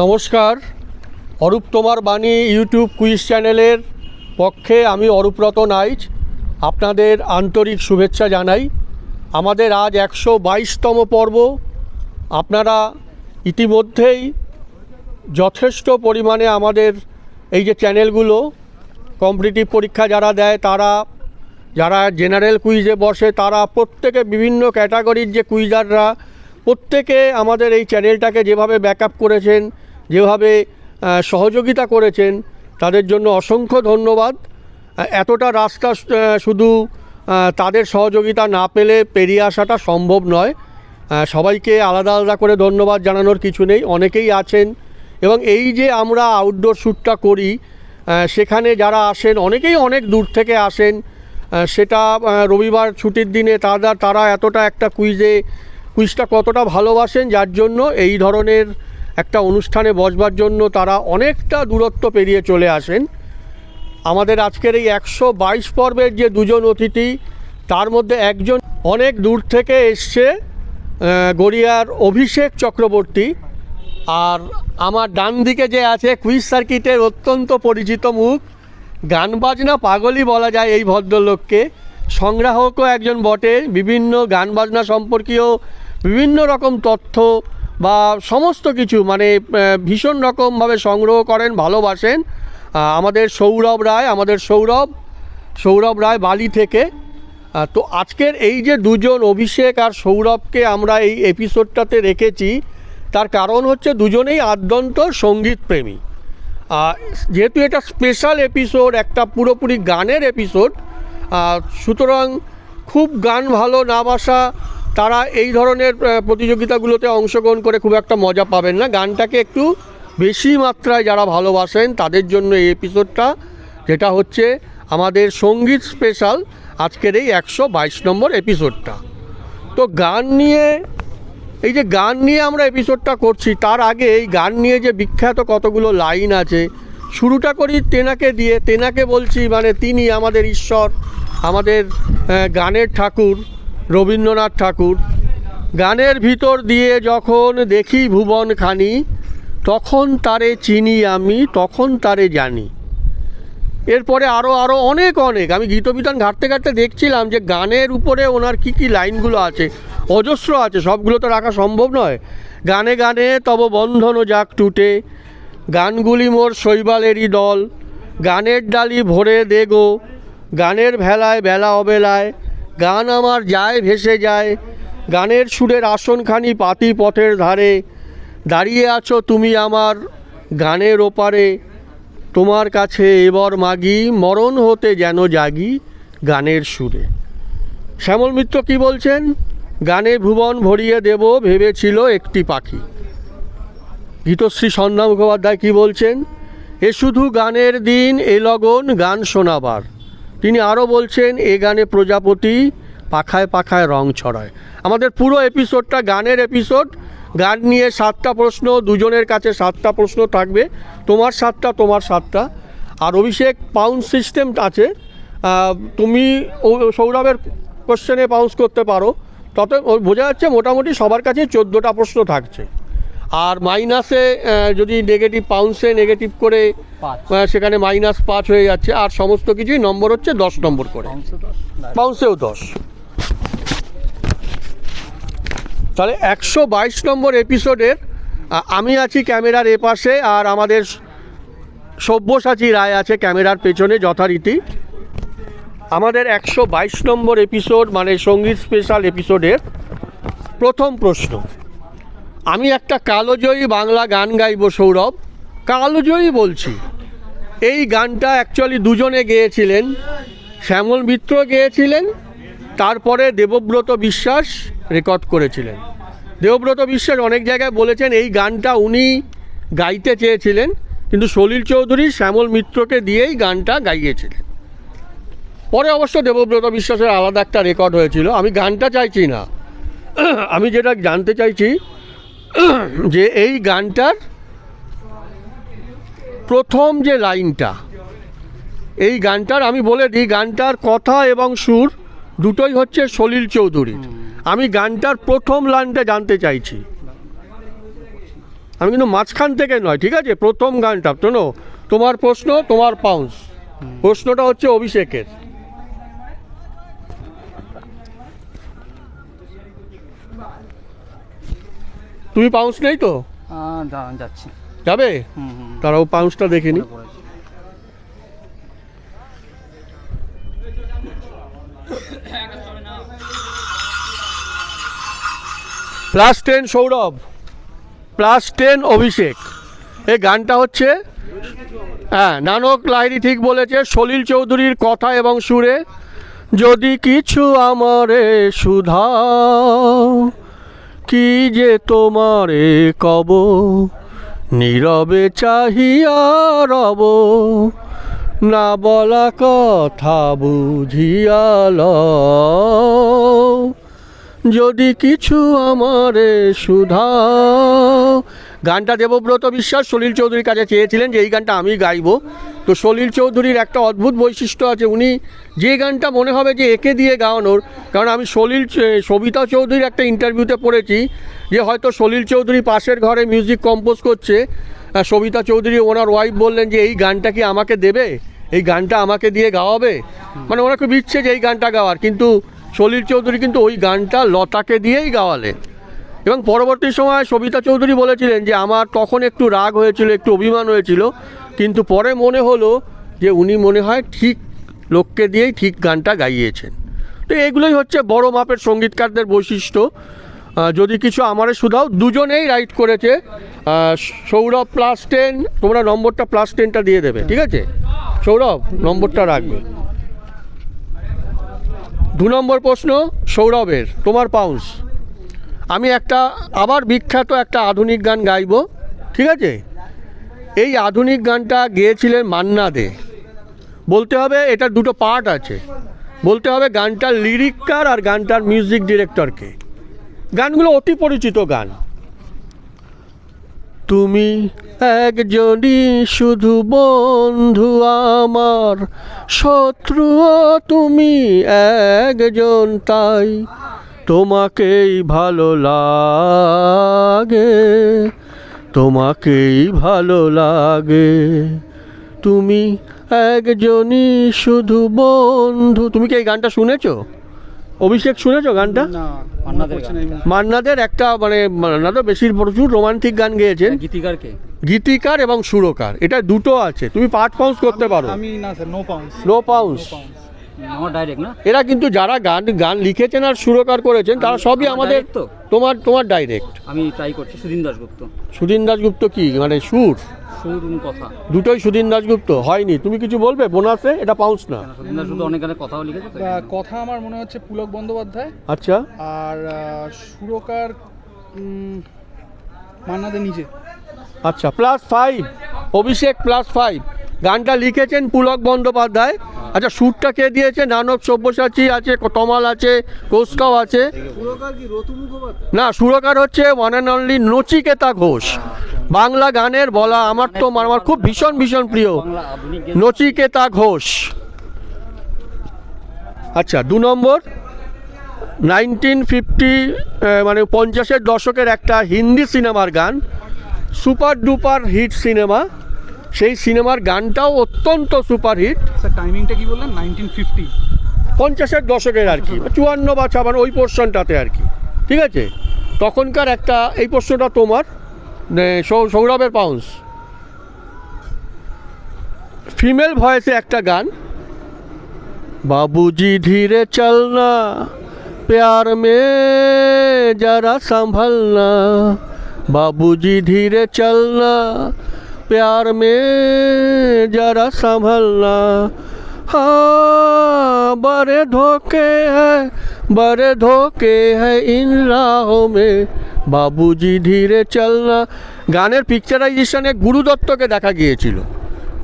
নমস্কার। অরূপ তোমার বাণী ইউটিউব কুইজ চ্যানেলের পক্ষে আমি অরূপরত নাইচ আপনাদের আন্তরিক শুভেচ্ছা জানাই। আমাদের আজ একশো বাইশতম পর্ব। আপনারা ইতিমধ্যেই যথেষ্ট পরিমাণে আমাদের এই যে চ্যানেলগুলো, কম্পিটিটিভ পরীক্ষা যারা দেয় তারা, যারা জেনারেল কুইজে বসে তারা প্রত্যেকে বিভিন্ন ক্যাটাগরির যে কুইজাররা, প্রত্যেকে আমাদের এই চ্যানেলটাকে যেভাবে ব্যাকআপ করেছেন যেভাবে সহযোগিতা করেছেন, তাদের জন্য অসংখ্য ধন্যবাদ। এতটা রাস্তা শুধু তাদের সহযোগিতা না পেলে পেরিয়ে আসাটা সম্ভব নয়। সবাইকে আলাদা আলাদা করে ধন্যবাদ জানানোর কিছু নেই। অনেকেই আছেন এবং এই যে আমরা আউটডোর শ্যুটটা করি সেখানে যারা আসেন, অনেকেই অনেক দূর থেকে আসেন সেটা রবিবার ছুটির দিনে তারা তারা এতটা একটা কুইজে কুইজটা কতটা ভালোবাসেন, যার জন্য এই ধরনের একটা অনুষ্ঠানে বসবার জন্য তারা অনেকটা দূরত্ব পেরিয়ে চলে আসেন। আমাদের আজকের এই একশো বাইশ পর্বের যে দুজন অতিথি, তার মধ্যে একজন অনেক দূর থেকে এসছে গড়িয়ার অভিষেক চক্রবর্তী। আর আমার ডান দিকে যে আছে, কুইজ সার্কিটের অত্যন্ত পরিচিত মুখ, গান বাজনা পাগলই বলা যায় এই ভদ্রলোককে। সংগ্রাহকও একজন বটে, বিভিন্ন গান বাজনা সম্পর্কীয় বিভিন্ন রকম তথ্য বা সমস্ত কিছু মানে ভীষণ রকমভাবে সংগ্রহ করেন, ভালোবাসেন। আমাদের সৌরভ রায়, আমাদের সৌরভ সৌরভ রায় বালি থেকে। তো আজকের এই যে দুজন অভিষেক আর সৌরভকে আমরা এই এপিসোডটাতে রেখেছি, তার কারণ হচ্ছে দুজনেই আদ্যন্ত সংগীত প্রেমী যেহেতু এটা স্পেশাল এপিসোড, একটা পুরোপুরি গানের এপিসোড সুতরাং খুব গান ভালো না বাসা তারা এই ধরনের প্রতিযোগিতাগুলোতে অংশগ্রহণ করে খুব একটা মজা পাবেন না। গানটাকে একটু বেশি মাত্রায় যারা ভালোবাসেন, তাদের জন্য এই এপিসোডটা যেটা হচ্ছে আমাদের সংগীত স্পেশাল আজকের এই একশো বাইশ নম্বর এপিসোডটা তো গান নিয়ে, এই যে গান নিয়ে আমরা এপিসোডটা করছি, তার আগে এই গান নিয়ে যে বিখ্যাত কতগুলো লাইন আছে, শুরুটা করি তেনাকে দিয়ে। তেনাকে বলছি মানে তিনি আমাদের ঈশ্বর, আমাদের গানের ঠাকুর। রবীন্দ্রনাথ ঠাকুর। গানের ভিতর দিয়ে যখন দেখি ভুবন খানি, তখন তারে চিনি আমি, তখন তারে জানি। এরপরে আরও আরও অনেক অনেক। আমি গীতবিতান ঘাটতে ঘাটতে দেখছিলাম যে গানের উপরে ওনার কি কি লাইনগুলো আছে, অজস্র আছে, সবগুলো তো রাখা সম্ভব নয়। গানে গানে তব বন্ধন যাক টুটে, গানগুলি মোর শৈবালেরই দল, গানের ডালি ভরে দেগো, গানের ভেলায় বেলা অবেলায় গান আমার যায়, ভেসে যায়। গানের সুরের আসনখানি পাতি পথের ধারে। দাঁড়িয়ে আছো তুমি আমার গানের ওপারে। তোমার কাছে এবার মাগি, মরণ হতে যেন জাগি গানের সুরে। শ্যামল মিত্র কি বলছেন? গানে ভুবন ভরিয়ে দেব ভেবেছিল একটি পাখি। গীতশ্রী সন্ধ্যা মুখোপাধ্যায় কি বলছেন? এ শুধু গানের দিন, এ লগন গান শোনাবার। তিনি আরও বলছেন, এ গানে প্রজাপতি পাখায় পাখায় রং ছড়ায়। আমাদের পুরো এপিসোডটা গানের এপিসোড। গান নিয়ে সাতটা প্রশ্ন, দুজনের কাছে সাতটা প্রশ্ন থাকবে। তোমার সাতটা তোমার সাতটা। আর অভিষেক পাউন্ড সিস্টেম আছে। তুমি সৌরভের কোশ্চেনে পাউন্স করতে পারো। তত, বোঝা যাচ্ছে মোটামুটি সবার কাছে চোদ্দোটা প্রশ্ন থাকছে। আর মাইনাসে যদি নেগেটিভ পাউন্সে নেগেটিভ করে সেখানে মাইনাস পাঁচ হয়ে যাচ্ছে। আর সমস্ত কিছুই নম্বর হচ্ছে দশ নম্বর করে। পাউন্সেও দশ। তাহলে একশো বাইশ নম্বর এপিসোডের আমি আছি ক্যামেরার এপাশে আর আমাদের সব্যসাচী রায় আছে ক্যামেরার পেছনে যথারীতি। আমাদের একশো বাইশ নম্বর এপিসোড মানে সংগীত স্পেশাল এপিসোডের প্রথম প্রশ্ন। আমি একটা কালোজয়ী বাংলা গান গাইব, সৌরভ। কালোজয়ী বলছি। এই গানটা অ্যাকচুয়ালি দুজনে গেয়েছিলেন। শ্যামল মিত্র গেয়েছিলেন। তারপরে দেবব্রত বিশ্বাস রেকর্ড করেছিলেন। দেবব্রত বিশ্বাস অনেক জায়গায় বলেছেন, এই গানটা উনি গাইতে চেয়েছিলেন। কিন্তু সলিল চৌধুরী শ্যামল মিত্রকে দিয়েই গানটা গাইয়েছিলেন। পরে অবশ্য দেবব্রত বিশ্বাসের আলাদা একটা রেকর্ড হয়েছিল। আমি গানটা চাইছি না। আমি যেটা জানতে চাইছি যে এই গানটার প্রথম যে লাইনটা, এই গানটার আমি বলে দিই, গানটার কথা এবং সুর দুটোই হচ্ছে সলিল চৌধুরীর। আমি গানটার প্রথম লাইনটা জানতে চাইছি। আমি কিন্তু মাঝখান থেকে নয়, ঠিক আছে? প্রথম গানটা, শোনো, তোমার প্রশ্ন, তোমার পাউন্স। প্রশ্নটা হচ্ছে অভিষেকের। তুমি পাউন্স নেই তো? দাঁড়ান যাচ্ছি। যাবে? তারাও পাউন্সটা দেখে নি। Plus ten Sourav plus ten Abhishek এই গানটা হচ্ছে হ্যাঁ নানক লাইরি ঠিক বলেছে সলিল চৌধুরীর কথা এবং সুরে যদি কিছু আমারে সুধাও কি যে তোমারে কব? নীরবে চাহিয়া রব। না বলা কথা বুঝিয়া ল। যদি কিছু আমারে সুধাও গানটা দেবব্রত বিশ্বাস, সলিল চৌধুরীর কাছে চেয়েছিলেন যে এই গানটা আমি গাইবো। তো সলিল চৌধুরীর একটা অদ্ভুত বৈশিষ্ট্য আছে, উনি যে গানটা মনে হবে যে একে দিয়ে গাওয়ানোর, কারণ আমি সলিল সবিতা চৌধুরীর একটা ইন্টারভিউতে পড়েছি যে হয়তো সলিল চৌধুরী পাশের ঘরে মিউজিক কম্পোজ করছে সবিতা চৌধুরী ওনার ওয়াইফ বললেন যে এই গানটা কি আমাকে দেবে? এই গানটা আমাকে দিয়ে গাওয়াবে? মানে ওনার খুব ইচ্ছে যে এই গানটা গাওয়ার, কিন্তু সলিল চৌধুরী কিন্তু ওই গানটা লতাকে দিয়েই গাওয়ালেন এবং পরবর্তী সময় সবিতা চৌধুরী বলেছিলেন যে আমার তখন একটু রাগ হয়েছিল, একটু অভিমান হয়েছিল, কিন্তু পরে মনে হলো যে উনি মনে হয় ঠিক লোককে দিয়েই ঠিক গানটা গাইয়েছেন। তো এগুলোই হচ্ছে বড় মাপের সঙ্গীতকারদের বৈশিষ্ট্য। যদি কিছু আমারে শুধাও দুজনেই রাইট করেছে। সৌরভ প্লাস টেন তোমরা নম্বরটা প্লাস টেনটা দিয়ে দেবে, ঠিক আছে? সৌরভ, নম্বরটা রাখবে। দু নম্বর প্রশ্ন, সৌরভের, তোমার পাউন্স আমি একটা আবার বিখ্যাত একটা আধুনিক গান গাইব, ঠিক আছে? এই আধুনিক গানটা গেয়েছিলেন মান্না দে। বলতে হবে এটার দুটো পার্ট আছে। বলতে হবে গানটার লিরিককার আর গানটার মিউজিক ডিরেক্টরকে গানগুলো অতি পরিচিত গান। তুমি একজনই শুধু বন্ধু আমার, শত্রুও তুমি একজন তাই। তোমাকেই ভালো লাগে তোমাকেই ভালো লাগে। তুমি একজনই শুধু বন্ধু। তুমি কি এই গানটা শুনেছো? অভিষেক শুনেছো গানটা? না মান্নাদের একটা মানে মান্নাদের বেশির প্রচুর রোমান্টিক গান গেয়েছেন। গীতিকার গীতিকার এবং সুরকার এটা দুটো আছে। তুমি পার্ট পাউন্স করতে পারো। আমি নো পাউন্স এরা কিন্তু যারা গান গান লিখেছেন আর সুরকার করেছেন তারা সবই আমাদের তো? তোমার তোমার ডাইরেক্ট আমি ট্রাই করছি সুদিন দাশগুপ্ত। সুদিন দাসগুপ্ত কি? মানে সুর? সুর কথা। দুটোই সুদিন দাসগুপ্ত হয়নি। তুমি কিছু বলবে? বোনাসে? এটা পাউন্স না। সুদিন দাশগুপ্ত অনেক গানে কথাও লিখেছে কথা আমার মনে হচ্ছে পুলক বন্দ্যোপাধ্যায়। আচ্ছা। আর সুরকার মান্নাদের নিজে। আচ্ছা plus five Abhishek plus five গানটা লিখেছেন পুলক বন্দ্যোপাধ্যায়। আচ্ছা সুরটা কে দিয়েছে নানক সব্যসাচী আছে তমাল আছে, কোস্কাও আছে। না, সুরকার হচ্ছে one and only Nachiketa Ghosh. Bangla গানের বলা আমার তো আমার খুব ভীষণ ভীষণ প্রিয়। নচিকেতা ঘোষ। আচ্ছা দু নম্বর। নাইনটিন ফিফটি মানে পঞ্চাশের দশকের একটা হিন্দি সিনেমার গান। Super duper hit cinema. সেই সিনেমার গানটাও অত্যন্ত সুপারহিট। টাইমিংটা কি বললেন? নাইনটিন ফিফটি পঞ্চাশের দশকের আর কি চুয়ান্ন বা ছাপান্ন ওই পোর্শনটাতে আর কি। ঠিক আছে? তখনকার একটা এই প্রশ্নটা তোমার সৌরভের পাউন্স ফিমেল ভয়েসে একটা গান বাবুজি ধীরে চলনা প্যার মে যারা সাম্ভালনা বাবুজি ধীরে চলনা प्यार में जरा संभलना हाँ बड़े धोखे हैं बड़े धोखे हैं इन राहों में বাবুজি ধীরে চলনা গানের পিকচারাইজেশনে গুরুদত্তকে দেখা গিয়েছিল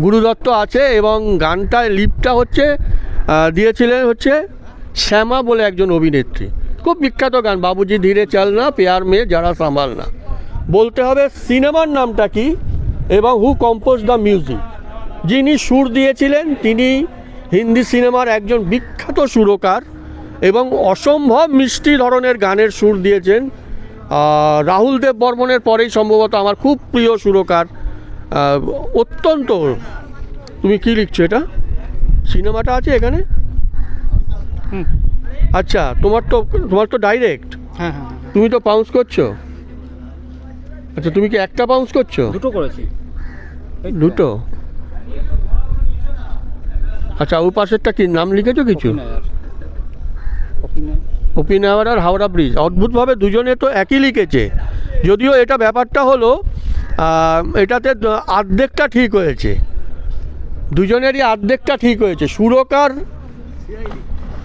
গুরুদত্ত আছে এবং গানটা লিপটা হচ্ছে আহ, দিয়েছিলেন হচ্ছে শ্যামা বলে একজন অভিনেত্রী খুব বিখ্যাত গান বাবুজি ধীরে চলনা পেয়ার মেয়ে যারা সামাল না বলতে হবে সিনেমার নামটা কি এবং হু কম্পোজ দ্য মিউজিক যিনি সুর দিয়েছিলেন তিনি হিন্দি সিনেমার একজন বিখ্যাত সুরকার এবং অসম্ভব মিষ্টি ধরনের গানের সুর দিয়েছেন রাহুল দেব বর্মনের পরেই সম্ভবত আমার খুব প্রিয় সুরকার। অত্যন্ত তুমি কি লিখছো এটা? সিনেমাটা আছে এখানে? আচ্ছা তোমার তো তোমার তো ডাইরেক্ট হ্যাঁ হ্যাঁ হ্যাঁ। তুমি তো পাউন্স করছ। আচ্ছা তুমি কি একটা পাউন্স করছ? দুটো করেছি। দুটো? আচ্ছা ও পাশেরটা কি, নাম লিখেছো কিছু। ওপিনাওয়ার আর হাওড়া ব্রিজ। অদ্ভুতভাবে দুজনে তো একই লিখেছে। যদিও এটা ব্যাপারটা হলো এটাতে আর্ধেকটা ঠিক হয়েছে। দুজনেরই আর্ধেকটা ঠিক হয়েছে। সুরকার,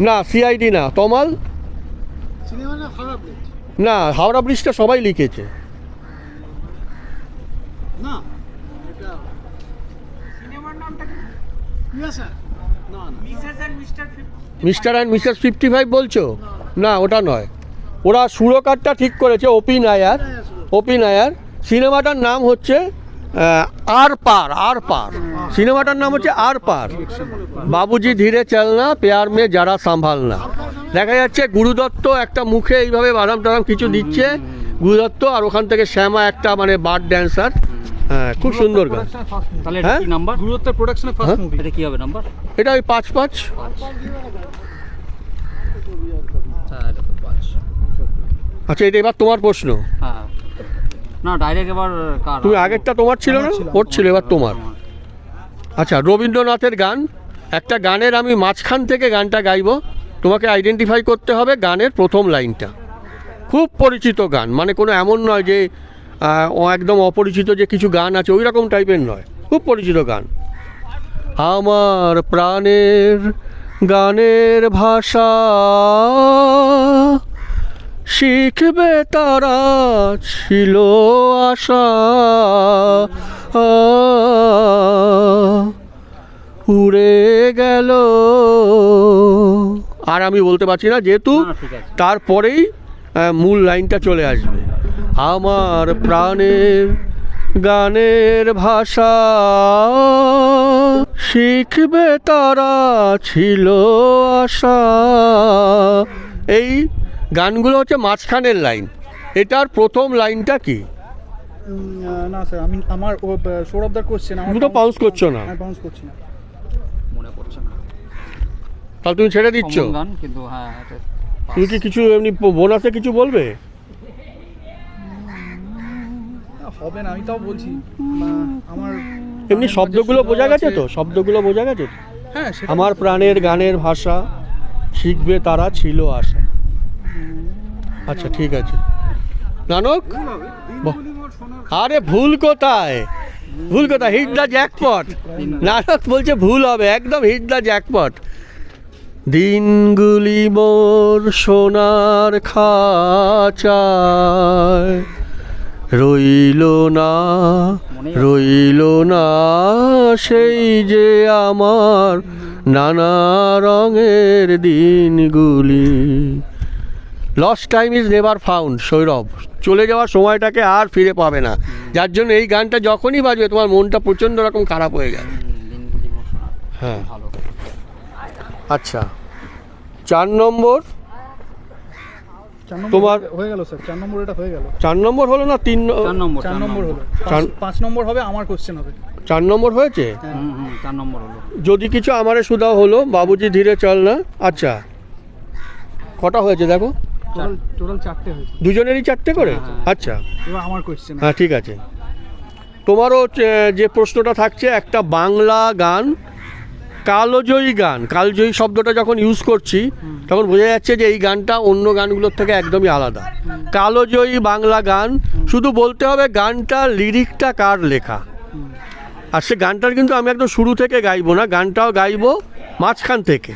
না সিআইডি না, তমাল? না, হাওড়া ব্রিজটা সবাই লিখেছে। Mr and Mrs fifty five বলছো? না, ওটা নয়। ওরা সুরকারটা ঠিক করেছে, ওপি নায়ার। ওপি নায়ার। সিনেমাটার নাম হচ্ছে আর পার আর পার। সিনেমাটার নাম হচ্ছে আর পার। বাবুজি ধীরে চলনা পেয়ার মেয়ে যারা সাম্ভালনা দেখা যাচ্ছে গুরুদত্ত একটা মুখে এইভাবে বাদাম টাদাম কিছু দিচ্ছে। গুরুদত্ত আর ওখান থেকে শ্যামা একটা মানে বার্ড ড্যান্সার। হ্যাঁ খুব সুন্দর গান। তাহলে এটা হ্যাঁ? কি নাম্বার হ্যাঁ? ফার্স্ট মুভি এটা কি হবে নাম্বার এটা ওই পাঁচ পাঁচ। আচ্ছা এটা পাঁচ। আচ্ছা এবার তোমার প্রশ্ন। হ্যাঁ। না ডাইরেক্ট এবার কার? তুমি আগেরটা তোমার ছিল না? ওর ছিল এবার তোমার। আচ্ছা রবীন্দ্রনাথের গান। একটা গানের আমি মাঝখান থেকে গানটা গাইবো। তোমাকে আইডেন্টিফাই করতে হবে গানের প্রথম লাইনটা। খুব পরিচিত গান মানে কোনো এমন নয় যে একদম অপরিচিত যে কিছু গান আছে ওই রকম টাইপের নয়। খুব পরিচিত গান। আমার প্রাণের গানের ভাষা শিখবে তারা ছিল আশা। উড়ে গেল। আর আমি বলতে পারছি না যেহেতু। তারপরেই মূল লাইনটা চলে আসবে। আমার প্রাণের গানের ভাষা শিখবে তারা ছিল আশা। এই গানগুলো হচ্ছে মাঝখানের লাইন। এটার প্রথম লাইনটা কি? না স্যার আমি আমার ও সৌরভদার কোশ্চেন আমার তুমি তো করছ না। করছি না। মনে পড়ছে না। তাহলে তুমি ছেড়ে দিচ্ছ? Common গান কিন্তু হ্যাঁ তুমি কি কিছু এমনি বোনাসে কিছু বলবে না, হবে না আমি তাও বলছি আমার এমনি শব্দগুলো বোঝা গেছে তো? শব্দগুলো বোঝা গেছে? হ্যাঁ সেটা আমার প্রাণের গানের ভাষা শিখবে তারা ছিল আশা। আচ্ছা ঠিক আছে। নানক? বাহ। আরে ভুল কোথায়? ভুল কোথায়? Hit the jackpot. নানক বলছে ভুল হবে একদম হিট দ্য জ্যাকপট। দিনগুলি মোর সোনার খাঁচায়। রইল না রইল না সেই যে আমার নানা রঙের দিনগুলি। Lost time is never found Sourav. চলে যাওয়ার সময়টাকে আর ফিরে পাবে না। যার জন্য এই গানটা যখনই বাজবে তোমার মনটা প্রচণ্ড রকম খারাপ হয়ে শোনা। হ্যাঁ। আচ্ছা। চার নম্বর। তোমার- হয়ে- হয়ে গেল স্যার চার নম্বর এটা হয়ে গেল। চার নম্বর হলো না তিন নম্বর চার নম্বর হলো। চার- পাঁচ- নম্বর হবে আমার কোশ্চেন হবে। চার নম্বর হয়েছে? হ্যাঁ। হুম হুম চার নম্বর হলো। যদি কিছু আমারে সুদাও হলো বাবুজি ধীরে চল না। আচ্ছা। কটা হয়েছে দেখো? টোটাল চারটে হয়েছে। দুজনেরই চারটে করে? হ্যাঁ। আচ্ছা। এবার আমার কোশ্চেন হ্যাঁ ঠিক আছে। তোমারও যে প্রশ্নটা থাকছে একটা বাংলা গান কালজয়ী গান কালজয়ী শব্দটা যখন ইউজ করছি তখন বোঝা যাচ্ছে যে এই গানটা অন্য গানগুলোর থেকে একদমই আলাদা। কালজয়ী বাংলা গান শুধু বলতে হবে গানটা লিরিকটা কার লেখা। আর সে গানটার কিন্তু আমি একদম শুরু থেকে গাইবো না গানটাও গাইবো মাঝখান থেকে।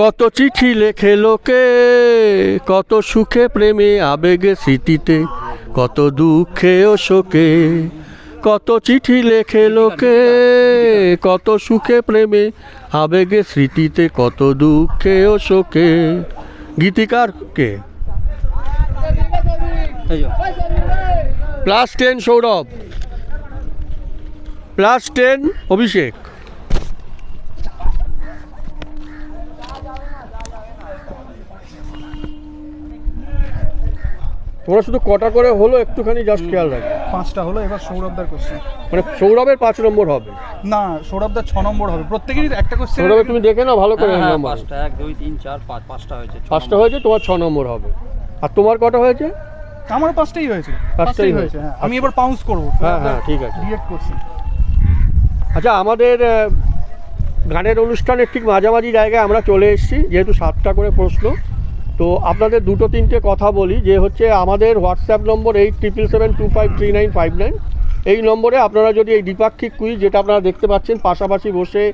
কত চিঠি লেখে লোকে কত সুখে প্রেমে আবেগে স্মৃতিতে কত দুঃখে ও শোকে কত চিঠি লেখে লোকে, কত সুখে প্রেমে, আবেগে স্মৃতিতে কত দুঃখে ও শোকে। গীতিকার কে? Plus ten, Sourav. Plus ten, Abhishek. তোমরা শুধু কটা করে হলো একটুখানি জাস্ট খেয়াল রাখবে। পাঁচটা হলো এবার সৌরভদার কোশ্চেন মানে সৌরভের পাঁচ নম্বর হবে। না সৌরভদার ছ নম্বর হবে। প্রত্যেকেরই একটা কোশ্চেন সৌরভের তুমি দেখে নাও ভালো করে হ্যাঁ, হ্যাঁ, পাঁচটা এক দুই তিন চার পাঁচ পাঁচটা হয়েছে পাঁচটা হয়েছে তোমার ছ নম্বর হবে। আর তোমার কটা হয়েছে? আমার পাঁচটাই হয়েছে। পাঁচটাই হয়েছে। হ্যাঁ। আমি এবার পাউন্স করব। হ্যাঁ, হ্যাঁ, ঠিক আছে। ডিরেক্ট করছি। আচ্ছা আমাদের গানের অনুষ্ঠানের ঠিক মাঝামাঝি জায়গায় আমরা চলে এসেছি যেহেতু সাতটা করে প্রশ্ন। তো আপনাদের দুটো তিনটে কথা বলি, যে হচ্ছে আমাদের WhatsApp number eight triple seven two five three nine five nine. এই নম্বরে আপনারা যদি এই দ্বিপাক্ষিক কুইজ যেটা আপনারা দেখতে পাচ্ছেন, পাশাপাশি বসে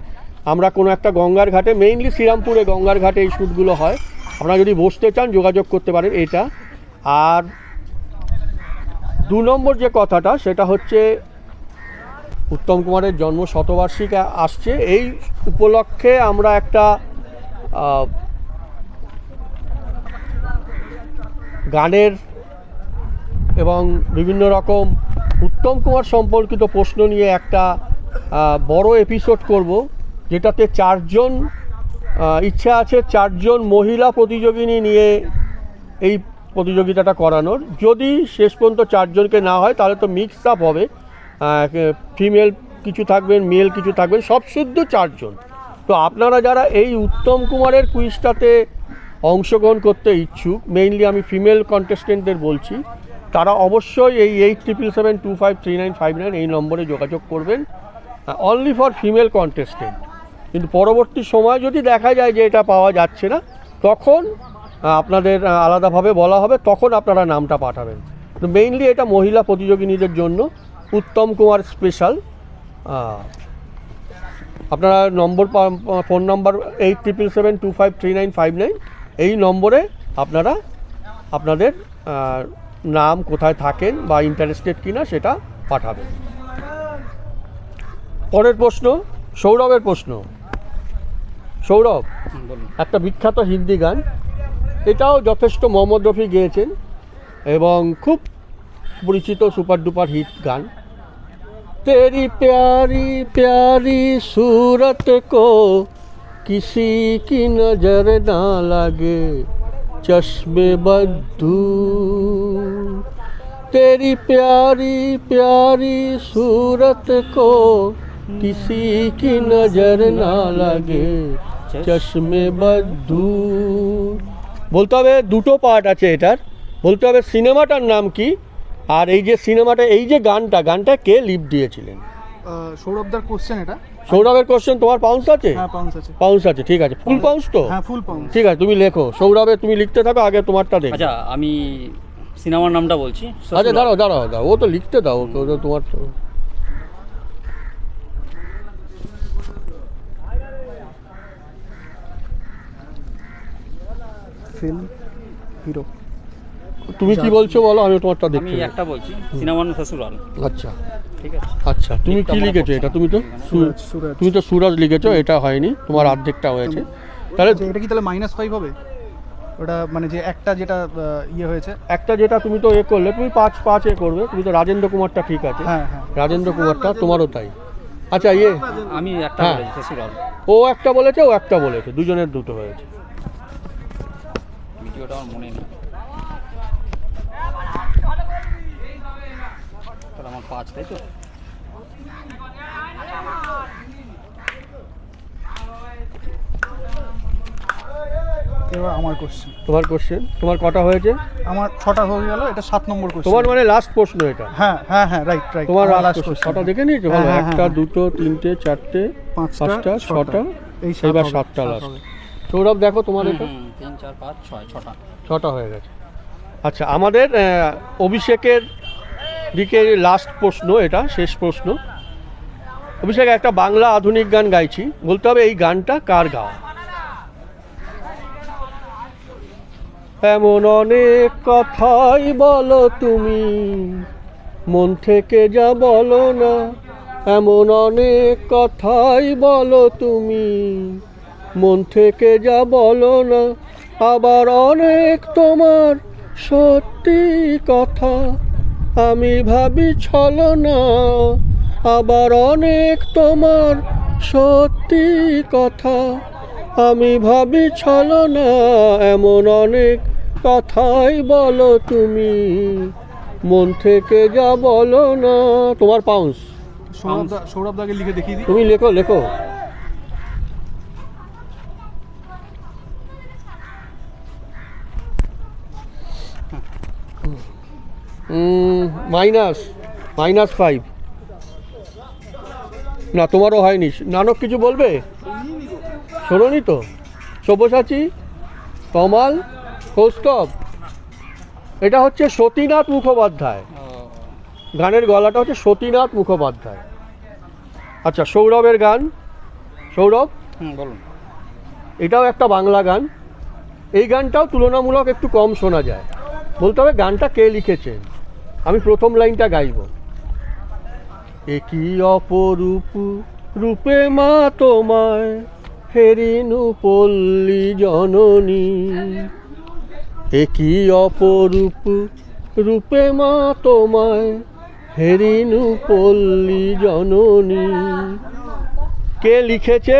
আমরা কোনো একটা গঙ্গার ঘাটে মেইনলি শ্রীরামপুরে গঙ্গার ঘাটে এই শ্যুটগুলো হয়। আপনারা যদি বসতে চান, যোগাযোগ করতে পারেন এটা। আর দু নম্বর যে কথাটা, সেটা হচ্ছে উত্তম কুমারের জন্ম শতবার্ষিকী আসছে। এই উপলক্ষে আমরা একটা গানের এবং বিভিন্ন রকম উত্তম কুমার সম্পর্কিত প্রশ্ন নিয়ে একটা বড় এপিসোড করব, যেটাতে চারজন ইচ্ছা আছে চারজন মহিলা প্রতিযোগিনী নিয়ে এই প্রতিযোগিতাটা করানোর। যদি শেষ পর্যন্ত চারজনকে না হয়, তাহলে তো মিক্স আপ হবে। ফিমেল কিছু থাকবেন মেল কিছু থাকবেন, সব শুদ্ধ চারজন। তো আপনারা যারা এই উত্তম কুমারের কুইজটাতে অংশগ্রহণ করতে ইচ্ছুক। মেইনলি আমি ফিমেল কন্টেস্টেন্টদের বলছি। তারা অবশ্যই এই eight triple seven two five three nine five nine এই নম্বরে যোগাযোগ করবেন। অনলি ফর ফিমেল কন্টেস্টেন্ট কিন্তু পরবর্তী সময় যদি দেখা যায় যে এটা পাওয়া যাচ্ছে না, তখন আপনাদের আলাদাভাবে বলা হবে, তখন আপনারা নামটা পাঠাবেন। তো মেইনলি এটা মহিলা প্রতিযোগিনীদের জন্য উত্তম কুমার স্পেশাল আপনারা number phone number eight triple seven two five three nine five nine এই নম্বরে আপনারা আপনাদের নাম কোথায় থাকেন বা ইন্টারেস্টেড কিনা সেটা পাঠাবেন। পরের প্রশ্ন, সৌরভের প্রশ্ন। সৌরভ, একটা বিখ্যাত হিন্দি গান, এটাও যথেষ্ট মোহাম্মদ রফি গেয়েছেন এবং খুব পরিচিত সুপার ডুপার হিট গান। তেরি প্যারি প্যারি সুরত কো किसी की नजर ना लगे चश्मे बद्धू तेरी प्यारी प्यारी सूरत को किसी की नजर ना लगे চশমে বদ্ধু বলতে হবে দুটো পার্ট আছে এটার বলতে হবে সিনেমাটার নাম কি আর এই যে সিনেমাটা এই যে গানটা গানটা কে লিপ দিয়েছিলেন আহ, সৌরভদার কোশ্চেন এটা সৌরভের কোশ্চেন তোমার পাউন্স আছে? হ্যাঁ পাউন্স আছে। পাউন্স আছে ঠিক আছে। ফুল পাউন্স তো? হ্যাঁ ফুল পাউন্স ঠিক আছে তুমি লেখো। সৌরভে তুমি লিখতে থাকো আগে তোমারটা দেখো আচ্ছা আমি সিনেমার নামটা বলছি। আচ্ছা দাঁড়াও দাঁড়াও দাও ও তো লিখতে দাও তোমার তো ফিল্ম হিরো তুমি কি বলছো বলো আমি তোমারটা আমি দেখছি একটা বলছি সিনেমার নাম শ্বশুরাল আচ্ছা। আচ্ছা তুমি কি লিখেছো এটা? তুমি তো তুমি তো সুরজ লিখেছো এটা হয়নি তোমার অর্ধেকটা হয়েছে। তাহলে এটা কি তাহলে মাইনাস ফাইভ হবে? ওটা মানে যে একটা যেটা ইয়ে হয়েছে। একটা যেটা তুমি তো এ করলে তুমি পাঁচ পাঁচ এ করবে তুমি তো রাজেন্দ্র কুমারটা ঠিক আছে। হ্যাঁ হ্যাঁ। রাজেন্দ্র কুমারটা তোমারও তাই। আচ্ছা ইয়ে আমি একটা হ্যাঁ। বলেছি ও একটা বলেছে ও একটা বলেছে দুজনের দুটো হয়েছে। ভিডিওটা আমার মনে নেই তাহলে আমার পাঁচ তাই তো? এবার আমার কোশ্চেন তোমার কোশ্চেন তোমার কটা হয়েছে? আমার ছটা হয়ে গেল এটা সাত নম্বর কোশ্চেন তোমার মানে লাস্ট প্রশ্ন এটা? হ্যাঁ হ্যাঁ হ্যাঁ রাইট রাইট তোমার লাস্ট ছটা দেখে নিয়েছো? ভালো হ্যাঁ, হ্যাঁ, একটা হ্যাঁ। দুটো তিনটে চারটে পাঁচটা, ছটা। এই সাত সাতটা লাস্ট সৌরভ দেখো তোমার এটা। তিন চার পাঁচ ছয় ছটা। ছটা হয়ে গেছে। আচ্ছা আমাদের অভিষেকের দিকে লাস্ট প্রশ্ন, এটা শেষ প্রশ্ন। অভিষেক, একটা বাংলা আধুনিক গান গাইছি। বলতে হবে, এই গানটা কার গাওয়া? এমন অনেক কথাই বলো তুমি, মন থেকে যা বলো না। এমন অনেক কথাই বলো তুমি, মন থেকে যা বলো না। আবার অনেক তোমার সত্যি কথা। আমি ভাবি ছলো না আবার অনেক তোমার সত্যি কথা। আমি ভাবি ছলো না এমন অনেক কথাই বলো তুমি। মন থেকে যা বলো না তোমার পাউন্স সৌরভ দাকে লিখে দেখিয়ে তুমি লেখো লেখো। মাইনাস মাইনাস ফাইভ না তোমারও হয়নি। নানক কিছু বলবে? শোনোনি তো। সব্যসাচী কমাল কৌস্তব। এটা হচ্ছে সতীনাথ মুখোপাধ্যায়। গানের গলাটা হচ্ছে সতীনাথ মুখোপাধ্যায়। আচ্ছা সৌরভের গান। সৌরভ? বলুন। এটাও একটা বাংলা গান। এই গানটাও তুলনামূলক একটু কম শোনা যায়। বলতে হবে গানটা কে লিখেছেন আমি প্রথম লাইনটা গাইব। একই অপরূপ রূপে মা তোমায় হেরিনু পল্লী জননী? একই অপরূপ রূপে মা তোমায় হেরিনু পল্লী জননী? কে লিখেছে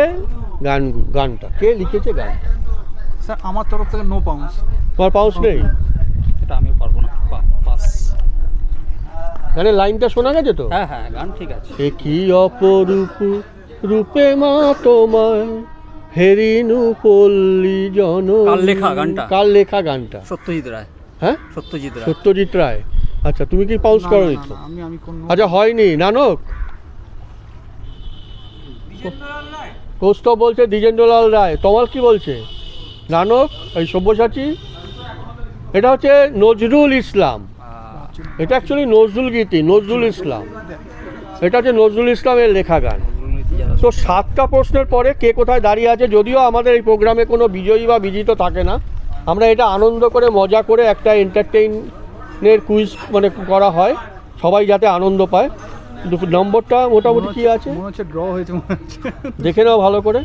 গান গানটা? কে লিখেছে গানটা? স্যার আমার তরফ থেকে নো পাউন্স তোমার পাউন্স নেই এটা আমিও পারব না পা- পাস গানের লাইনটা শোনা গেছে তো? হ্যাঁ হ্যাঁ গান ঠিক আছে। একই অপরূপ রূপে মা তোমায় হেরিনু পল্লী জন কার লেখা গানটা? কার লেখা গানটা। সত্যজিৎ রায়। হ্যাঁ? সত্যজিৎ রায়। সত্যজিৎ রায়। আচ্ছা তুমি কি পাউন্স করো তো আমি আমি কোন আচ্ছা হয়নি নানক। কৌস্তব বলছে দ্বিজেন্দ্রলাল রায়। তমাল কি বলছে? নানক এই সব্যসাচী। এটা হচ্ছে নজরুল ইসলাম। এটা অ্যাকচুয়ালি নজরুল গীতি নজরুল ইসলাম। এটা হচ্ছে নজরুল ইসলামের লেখা গান। তো সাতটা প্রশ্নের পরে কে কোথায় দাঁড়িয়ে আছে যদিও আমাদের এই প্রোগ্রামে কোনো বিজয়ী বা বিজিত থাকে না আমরা এটা আনন্দ করে মজা করে একটা এন্টারটেইনের কুইজ মানে করা হয় সবাই যাতে আনন্দ পায়। দুপুর নম্বরটা মোটামুটি কি আছে? মনে হচ্ছে ড্র হয়েছে মনে হচ্ছে। দেখে নাও ভালো করে।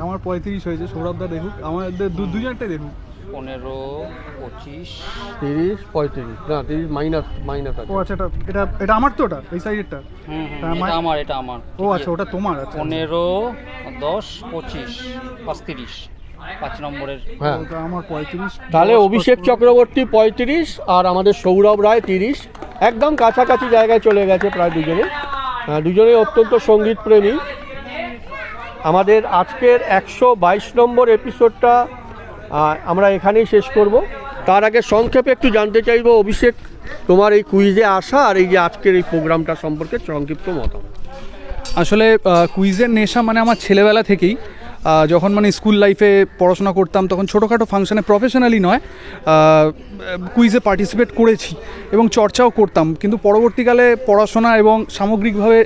আমার পঁয়ত্রিশ হয়েছে সৌরভ দা দেখুক। আমাদের দু- দুজনেরটাই দেখুক। পনেরো পঁচিশ। তিরিশ পঁয়ত্রিশ। না তিরিশ মাইনাস মাইনাস ও আছে আচ্ছা এটা এটা এটা আমার তো ওটা এই সাইডেরটা? হুম আমার- এটা আমার এটা আমার। ও আচ্ছা ওটা তোমার আচ্ছা। পনেরো দশ পঁচিশ পাঁচ তিরিশ পাঁচ নম্বরের। হ্যাঁ। ওটা আমার পঁয়ত্রিশ তাহলে অভিষেক চক্রবর্তী পঁয়ত্রিশ আর আমাদের সৌরভ রায় তিরিশ। একদম কাছাকাছি জায়গায় চলে গেছে প্রায় দুজনে। আহ, দুজনেই অত্যন্ত সংগীত প্রেমী আমাদের আজকের একশো বাইশ নম্বর এপিসোডটা আমরা এখানেই শেষ করব। তার আগে সংক্ষেপে একটু জানতে চাইব, অভিষেক, তোমার এই কুইজে আসা আর এই যে আজকের এই প্রোগ্রামটা সম্পর্কে সংক্ষিপ্ত মতামত। আসলে কুইজের নেশা মানে আমার ছেলেবেলা থেকেই। যখন মানে স্কুল লাইফে পড়াশোনা করতাম, তখন ছোটোখাটো ফাংশনে প্রফেশনালি নয় কুইজে পার্টিসিপেট করেছি এবং চর্চাও করতাম। কিন্তু পরবর্তীকালে পড়াশোনা এবং সামগ্রিকভাবে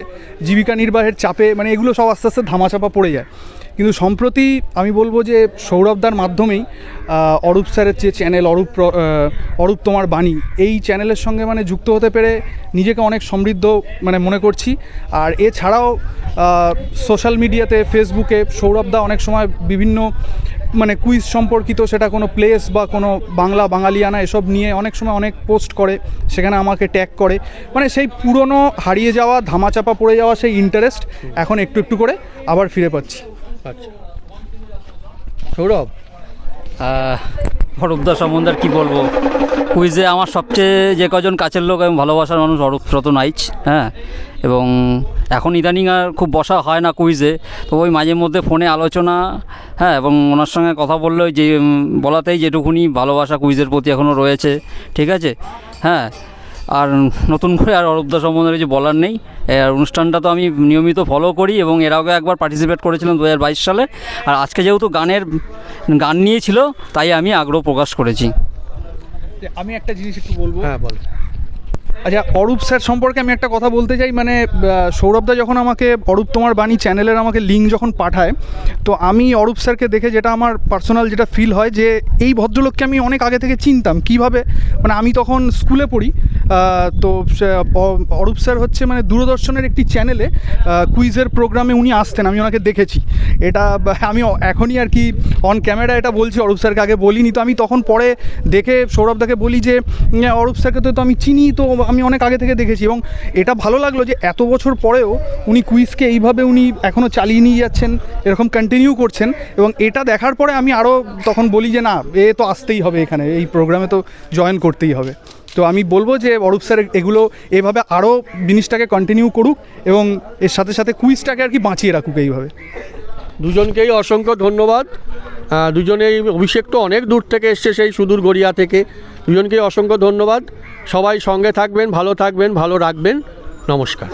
জীবিকা নির্বাহের চাপে মানে এগুলো সব আস্তে আস্তে ধামাচাপা পড়ে যায়। কিন্তু সম্প্রতি আমি বলব যে সৌরভদার মাধ্যমেই অরূপ স্যারের যে চ্যানেল অরূপ অরূপ তোমার বাণী, এই চ্যানেলের সঙ্গে মানে যুক্ত হতে পেরে নিজেকে অনেক সমৃদ্ধ মানে মনে করছি। আর এছাড়াও সোশ্যাল মিডিয়াতে ফেসবুকে সৌরভদা অনেক সময় বিভিন্ন মানে কুইজ সম্পর্কিত সেটা কোনো প্লেস বা কোনো বাংলা, বাঙালিয়ানা এসব নিয়ে অনেক সময় অনেক পোস্ট করে, সেখানে আমাকে ট্যাগ করে। মানে সেই পুরনো হারিয়ে যাওয়া, ধামাচাপা পড়ে যাওয়া সেই ইন্টারেস্ট এখন একটু একটু করে আবার ফিরে পাচ্ছি। সৌরভ? অরূপদা সম্বন্ধে আর কী বলব? কুইজে আমার সবচেয়ে যে কজন কাছের লোক এবং ভালোবাসার মানুষ অরূপ রতন আইচ হ্যাঁ? এবং এখন ইদানিং আর খুব বসা হয় না কুইজে, তো ওই মাঝে মধ্যে ফোনে আলোচনা হ্যাঁ? এবং ওনার সঙ্গে কথা বললেও যে বলাতেই যেটুকুনি ভালোবাসা কুইজের প্রতি এখনও রয়েছে, ঠিক আছে? হ্যাঁ? আর নতুন করে আর অরূপদা সম্বন্ধে কিছু বলার নেই এর অনুষ্ঠানটা তো আমি নিয়মিত ফলো করি এবং এর আগে একবার পার্টিসিপেট করেছিলাম দু হাজার বাইশ সালে। আর আজকে যেহেতু গানের গান নিয়েছিল তাই আমি আগ্রহ প্রকাশ করেছি। আমি একটা জিনিস একটু বলব। হ্যাঁ বলো। আচ্ছা অরূপ স্যার সম্পর্কে আমি একটা কথা বলতে চাই। মানে সৌরভদা যখন আমাকে, অরূপ তোমার বাণী চ্যানেলের আমাকে লিঙ্ক যখন পাঠায়, তো আমি অরূপ স্যারকে দেখে যেটা আমার পার্সোনাল যেটা ফিল হয় যে, এই ভদ্রলোককে আমি অনেক আগে থেকে চিনতাম। কীভাবে? মানে আমি তখন স্কুলে পড়ি তো অরূপ স্যার হচ্ছে মানে দূরদর্শনের একটি চ্যানেলে কুইজের প্রোগ্রামে উনি আসতেন, আমি ওনাকে দেখেছি। এটা, আমি এখনই আর কি অন ক্যামেরা এটা বলছি, অরূপ স্যারকে আগে বলিনি। তো আমি তখন পরে দেখে সৌরভদাকে বলি যে অরূপ স্যারকে তো আমি চিনি, তো আমি অনেক আগে থেকে দেখেছি এবং এটা ভালো লাগল যে এত বছর পরেও উনি কুইজকে এইভাবে উনি এখনও চালিয়ে নিয়ে যাচ্ছেন, এরকম কন্টিনিউ করছেন এবং এটা দেখার পরে আমি আরও তখন বলি যে না, এ তো আসতেই হবে এখানে, এই প্রোগ্রামে তো জয়েন করতেই হবে। তো আমি বলব যে অরূপ স্যার, এগুলো এভাবে আরও জিনিসটাকে কন্টিনিউ করুক এবং এর সাথে সাথে কুইজটাকে আর কি বাঁচিয়ে রাখুক এইভাবে। দুজনকেই অসংখ্য ধন্যবাদ। দুজনেই অভিষেক তো অনেক দূর থেকে এসছে সেই সুদূর গড়িয়া থেকে। দুজনকে অসংখ্য ধন্যবাদ। সবাই সঙ্গে থাকবেন, ভালো থাকবেন, ভালো রাখবেন। নমস্কার।